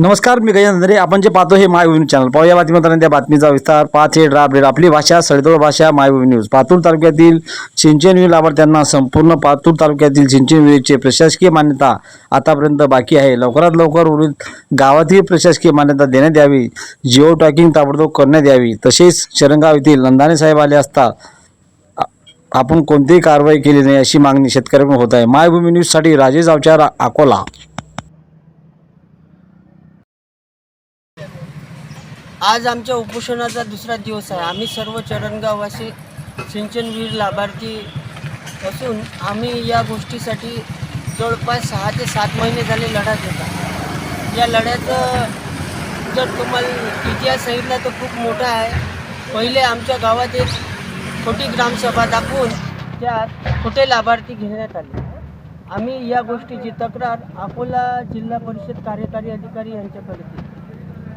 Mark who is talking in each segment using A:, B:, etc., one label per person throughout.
A: नमस्कार मी गजानन धरे आपण जे पाहतो हे मायभूमी चॅनल. पाहूया बातमीदारांनी त्या बातमीचा विस्तार. पाच हे ड्राफ्ट रेट. आपली भाषा सडतोड भाषा मायभूमी न्यूज. पातूर तालुक्यातील सिंचन विहीर लाभार्थ्यांना संपूर्ण पातूर तालुक्यातील सिंचन विहिरीचे प्रशासकीय मान्यता आतापर्यंत बाकी आहे. लवकरात लवकर उर्वरित गावातील प्रशासकीय मान्यता देण्यात यावी. जिओ टॅकिंग ताबडतोब करण्यात यावी. तसेच शरणगाव येथील नंदाने साहेब आले असता आपण कोणतीही कारवाई केली नाही अशी मागणी शेतकऱ्यांकडून होत आहे. मायभूमी न्यूजसाठी राजेश अवचार अकोला.
B: आज आमच्या उपोषणाचा दुसरा दिवस आहे. आम्ही सर्व चरणगाववासी सिंचन विहीर लाभार्थी असून आम्ही या गोष्टीसाठी जवळपास सहा ते सात महिने झाले लढा देतात या लढ्याचं जर तुम्हाला इतिहास सांगितला तर खूप मोठा आहे. पहिले आमच्या गावात एक छोटी ग्रामसभा दाखवून त्यात खोटे लाभार्थी घेण्यात आले. आम्ही या गोष्टीची तक्रार अकोला जिल्हा परिषद कार्यकारी अधिकारी यांच्याकडे केली.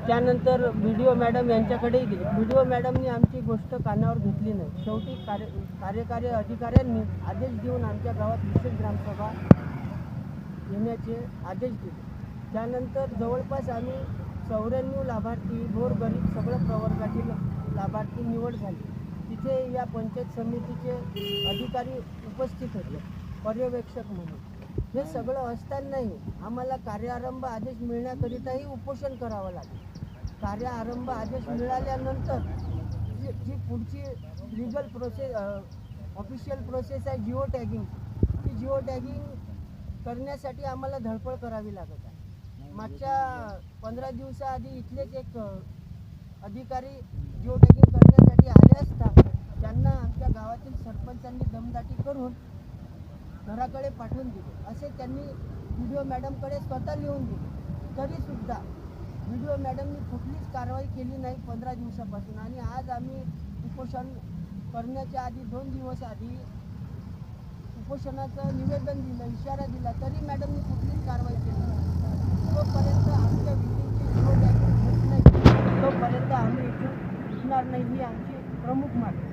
B: त्यानंतर बी डी ओ मॅडम यांच्याकडेही गेले. बी डी ओ मॅडमनी आमची गोष्ट कानावर घेतली नाही. शेवटी कार्य कार्यकारी अधिकाऱ्यांनी आदेश देऊन आमच्या गावात विशेष ग्रामसभा घेण्याचे आदेश दिले. त्यानंतर जवळपास आम्ही चौऱ्याण्णव लाभार्थी गोरगरीब सगळं प्रवर्गातील लाभार्थी निवड झाली. तिथे या पंचायत समितीचे अधिकारी उपस्थित होते. पर्यवेक्षक म्हणून. हे सगळं असतानाही आम्हाला कार्यारंभ आदेश मिळण्याकरिताही उपोषण करावं लागेल. कार्यारंभ आदेश मिळाल्यानंतर जी जी पुढची लिगल प्रोसेस ऑफिशियल प्रोसेस आहे जिओ टॅगिंग ती जिओ टॅगिंग करण्यासाठी आम्हाला धडपड करावी लागत आहे. मागच्या पंधरा दिवसाआधी इथलेच एक अधिकारी जिओ टॅगिंग करण्यासाठी आले असता त्यांना आमच्या गावातील सरपंचांनी दमदाटी करून घराकडे पाठवून दिले. असे त्यांनी व्हिडिओ मॅडमकडे स्वतः लिहून दिले. तरीसुद्धा व्हिडिओ मॅडमनी कुठलीच कारवाई केली नाही पंधरा दिवसापासून. आणि आज आम्ही उपोषण करण्याच्या आधी दोन दिवस आधी उपोषणाचं निवेदन दिलं इशारा दिला तरी मॅडमनी कुठलीच कारवाई केली नाही. तोपर्यंत आमच्या विधीची जो नाही. तोपर्यंत आम्ही इथून उठणार नाही ही आमची प्रमुख मागणी.